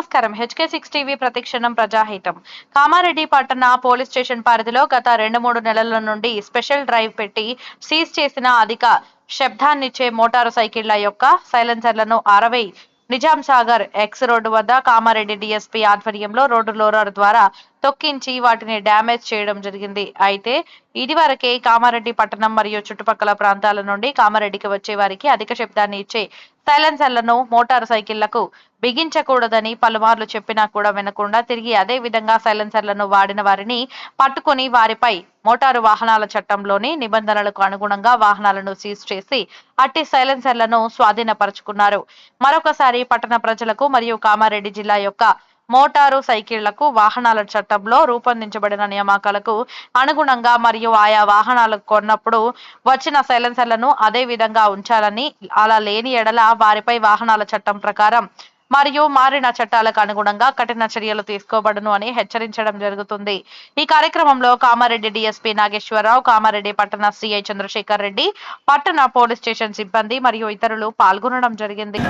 నమస్కారం. HK six TV ప్రతిక్షణం ప్రజాహితం. కామారెడ్డి పట్టణ పోలీస్ స్టేషన్ పరిధిలో గత రెండు మూడు నెలల నుండి స్పెషల్ డ్రైవ్ పెట్టి సీజ్ చేసిన అధిక శబ్దాన్నిచ్చే మోటారు సైకిళ్ళ యొక్క సైలెన్సర్లను అరవై నిజాం సాగర్ ఎక్స్ రోడ్డు వద్ద కామారెడ్డి డిఎస్పీ ఆధ్వర్యంలో రోడ్డు లోరర్ ద్వారా తొక్కించి వాటిని డ్యామేజ్ చేయడం జరిగింది. అయితే ఇదివరకే కామారెడ్డి పట్టణం మరియు చుట్టుపక్కల ప్రాంతాల నుండి కామారెడ్డికి వచ్చే వారికి అధిక శబ్దాన్ని ఇచ్చే సైలెన్సర్లను మోటార్ సైకిళ్ళకు బిగించకూడదని పలుమార్లు చెప్పినా కూడా వినకుండా తిరిగి అదే విధంగా సైలెన్సర్లను వాడిన వారిని పట్టుకుని వారిపై మోటారు వాహనాల చట్టంలోని నిబంధనలకు అనుగుణంగా వాహనాలను సీజ్ చేసి అట్టి సైలెన్సర్లను స్వాధీనపరుచుకున్నారు. మరొకసారి పట్టణ ప్రజలకు మరియు కామారెడ్డి జిల్లా యొక్క మోటారు సైకిళ్ళకు వాహనాల చట్టంలో రూపొందించబడిన నియామకాలకు అనుగుణంగా మరియు ఆయా వాహనాలకు కొన్నప్పుడు వచ్చిన సైలెన్సర్లను అదే విధంగా ఉంచాలని అలా లేని ఎడల వారిపై వాహనాల చట్టం ప్రకారం మరియు మారిన చట్టాలకు అనుగుణంగా కఠిన చర్యలు తీసుకోబడును అని హెచ్చరించడం జరుగుతుంది. ఈ కార్యక్రమంలో కామారెడ్డి డిఎస్పీ నాగేశ్వరరావు కామారెడ్డి పట్టణ సిఐ చంద్రశేఖర్ రెడ్డి పట్టణ పోలీస్ స్టేషన్ సిబ్బంది మరియు ఇతరులు పాల్గొనడం జరిగింది.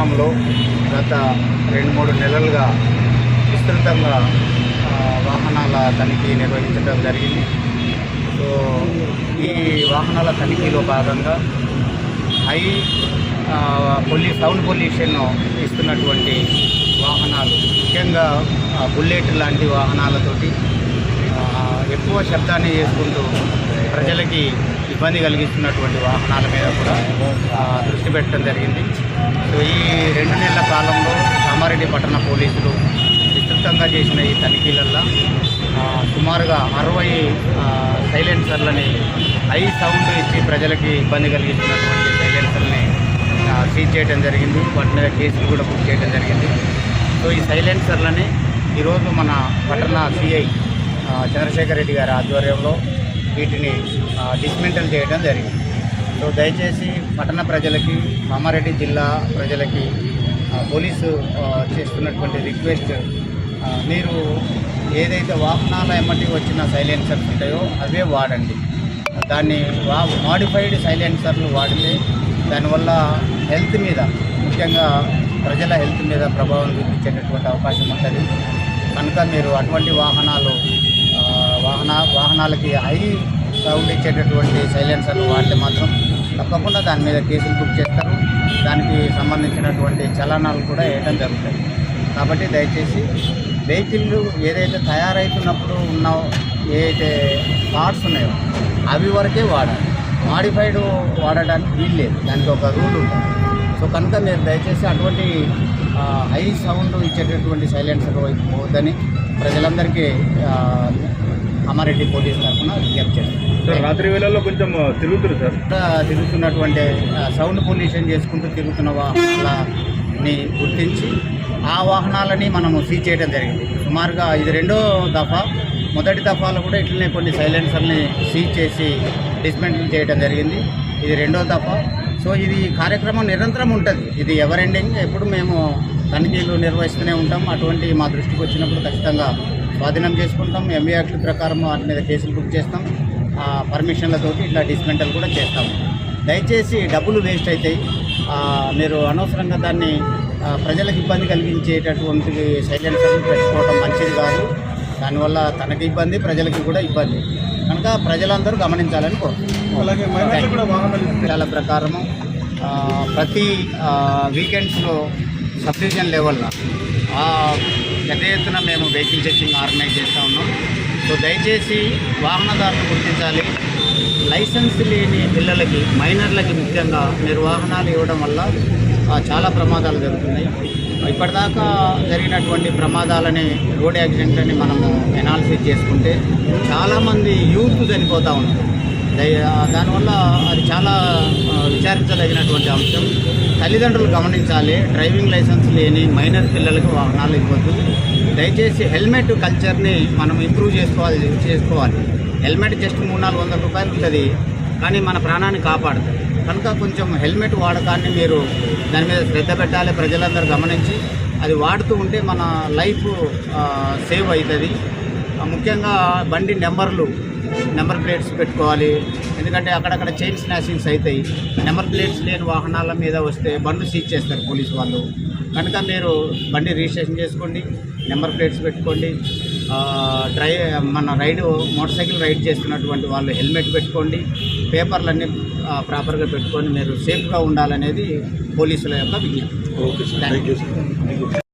పట్టణంలో గత రెండు మూడు నెలలుగా విస్తృతంగా వాహనాల తనిఖీ నిర్వహించడం జరిగింది. సో ఈ వాహనాల తనిఖీలో భాగంగా హై పొల్యూ సౌండ్ పొల్యూషన్ ఇస్తున్నటువంటి వాహనాలు ముఖ్యంగా బుల్లెట్ లాంటి వాహనాలతోటి ఎక్కువ శబ్దాన్ని చేసుకుంటూ ప్రజలకి ఇబ్బంది కలిగిస్తున్నటువంటి వాహనాల మీద కూడా దృష్టి పెట్టడం జరిగింది. సో ఈ రెండు నెలల కాలంలో కామారెడ్డి పట్టణ పోలీసులు విస్తృతంగా చేసిన ఈ తనిఖీలల్లో సుమారుగా అరవై సైలెన్సర్లని హై సౌండ్ ఇచ్చి ప్రజలకి ఇబ్బంది కలిగిస్తున్నటువంటి సైలెన్సర్ని సీజ్ చేయడం జరిగింది. వాటి మీద కేసులు కూడా బుక్ చేయడం జరిగింది. సో ఈ సైలెన్సర్లని ఈరోజు మన పట్టణ సిఐ చంద్రశేఖర్ రెడ్డి గారి ఆధ్వర్యంలో వీటిని డిస్మెంటల్ చేయడం జరిగింది. సో దయచేసి పట్టణ ప్రజలకి కామారెడ్డి జిల్లా ప్రజలకి పోలీసు చేస్తున్నటువంటి రిక్వెస్ట్ మీరు ఏదైతే వాహనాల ఎమ్మటి వచ్చిన సైలెన్సర్స్ ఉంటాయో అవే వాడండి. దాన్ని వా మాడిఫైడ్ సైలెన్సర్లు వాడితే దానివల్ల హెల్త్ మీద ముఖ్యంగా ప్రజల హెల్త్ మీద ప్రభావం చూపించేటటువంటి అవకాశం ఉంటుంది. కనుక మీరు అటువంటి వాహనాలు వాహన వాహనాలకి హై సౌండ్ ఇచ్చేటటువంటి సైలెన్సర్లు వాడితే మాత్రం తప్పకుండా దాని మీద కేసులు బుక్ చేస్తారు. దానికి సంబంధించినటువంటి చలనాలు కూడా వేయడం జరుగుతుంది కాబట్టి దయచేసి వెహికల్ ఏదైతే తయారవుతున్నప్పుడు ఉన్న ఏదైతే పార్ట్స్ ఉన్నాయో అవి వరకే వాడాలి. మాడిఫైడ్ వాడడానికి వీలు లేదు. దానికి ఒక రూల్ ఉంటుంది. సో కనుక మీరు దయచేసి అటువంటి హై సౌండ్ ఇచ్చేటటువంటి సైలెన్సర్ వైపు పోవద్దని ప్రజలందరికీ అమ్మారెడ్డి పోలీస్ తరఫున విజ్ఞప్తి చేస్తాను సార్ రాత్రి వేళల్లో కొంచెం తిరుగుతురు సార్. తిరుగుతున్నటువంటి సౌండ్ పొల్యూషన్ చేసుకుంటూ తిరుగుతున్న వాహనాలని గుర్తించి ఆ వాహనాలని మనము సీజ్ చేయడం జరిగింది. సుమారుగా ఇది రెండో దఫా. మొదటి దఫాలో కూడా ఇట్లనే కొన్ని సైలెన్సర్ని సీజ్ చేసి డిస్మెంటిల్ చేయడం జరిగింది. ఇది రెండో దఫా. సో ఇది కార్యక్రమం నిరంతరం ఉంటుంది. ఇది ఎవర్ ఎండింగ్ ఎప్పుడు మేము తనిఖీలు నిర్వహిస్తూనే ఉంటాం. అటువంటి మా దృష్టికి వచ్చినప్పుడు ఖచ్చితంగా స్వాధీనం చేసుకుంటాం. ఎంబీ యాక్ట్ ప్రకారం వాటి మీద కేసులు బుక్ చేస్తాం. ఆ, పర్మిషన్లతోటి ఇట్లా డిస్మెంటల్ కూడా చేస్తాము దయచేసి డబ్బులు వేస్ట్ అవుతాయి మీరు అనవసరంగా దాన్ని ప్రజలకు ఇబ్బంది కలిగించేటటువంటి సైలెన్సర్లు పెట్టుకోవడం మంచిది కాదు. దానివల్ల తనకి ఇబ్బంది ప్రజలకి కూడా ఇబ్బంది. కనుక ప్రజలందరూ గమనించాలని కోరుకుంటున్నాం. ప్రకారము ప్రతి వీకెండ్స్లో సబ్ డివిజన్ లెవెల్లో పెద్ద ఎత్తున మేము వెహికల్ చెకింగ్ ఆర్గనైజ్ చేస్తూ ఉన్నాం. సో దయచేసి వాహనదారులు గుర్తించాలి. లైసెన్స్ లేని పిల్లలకి మైనర్లకి ముఖ్యంగా మీరు వాహనాలు ఇవ్వడం వల్ల చాలా ప్రమాదాలు జరుగుతున్నాయి. ఇప్పటిదాకా జరిగినటువంటి ప్రమాదాలని రోడ్ యాక్సిడెంట్లని మనము ఎనాలిసిస్ చేసుకుంటే చాలామంది యూత్ చనిపోతూ ఉన్నారు. దానివల్ల అది చాలా విచారించదగినటువంటి అంశం. తల్లిదండ్రులు గమనించాలి. డ్రైవింగ్ లైసెన్స్ లేని మైనర్ పిల్లలకు వాహనాలు ఇవ్వద్దు. దయచేసి హెల్మెట్ కల్చర్ని మనం ఇంప్రూవ్ చేసుకోవాలి చేసుకోవాలి. హెల్మెట్ జస్ట్ మూడు నాలుగు వందల రూపాయలు ఉంటుంది కానీ మన ప్రాణాన్ని కాపాడుతుంది కనుక కొంచెం హెల్మెట్ వాడకాన్ని మీరు దాని మీద శ్రద్ధ పెట్టాలి. ప్రజలందరూ గమనించి అది వాడుతూ ఉంటే మన లైఫ్ సేవ్ అవుతుంది. ముఖ్యంగా బండి నెంబర్లు నెంబర్ ప్లేట్స్ పెట్టుకోవాలి. ఎందుకంటే అక్కడక్కడ చైన్ స్నాచింగ్స్ అవుతాయి. నెంబర్ ప్లేట్స్ లేని వాహనాల మీద వస్తే బండ్లు సీజ్ చేస్తారు పోలీసు వాళ్ళు. కనుక మీరు బండి రిజిస్ట్రేషన్ చేసుకోండి నెంబర్ ప్లేట్స్ పెట్టుకోండి. డ్రై మన రైడ్ మోటార్ సైకిల్ రైడ్ చేస్తున్నటువంటి వాళ్ళు హెల్మెట్ పెట్టుకోండి. పేపర్లన్నీ ప్రాపర్గా పెట్టుకొని మీరు సేఫ్గా ఉండాలనేది పోలీసుల యొక్క విజ్ఞప్తి. Okay sir. Thank you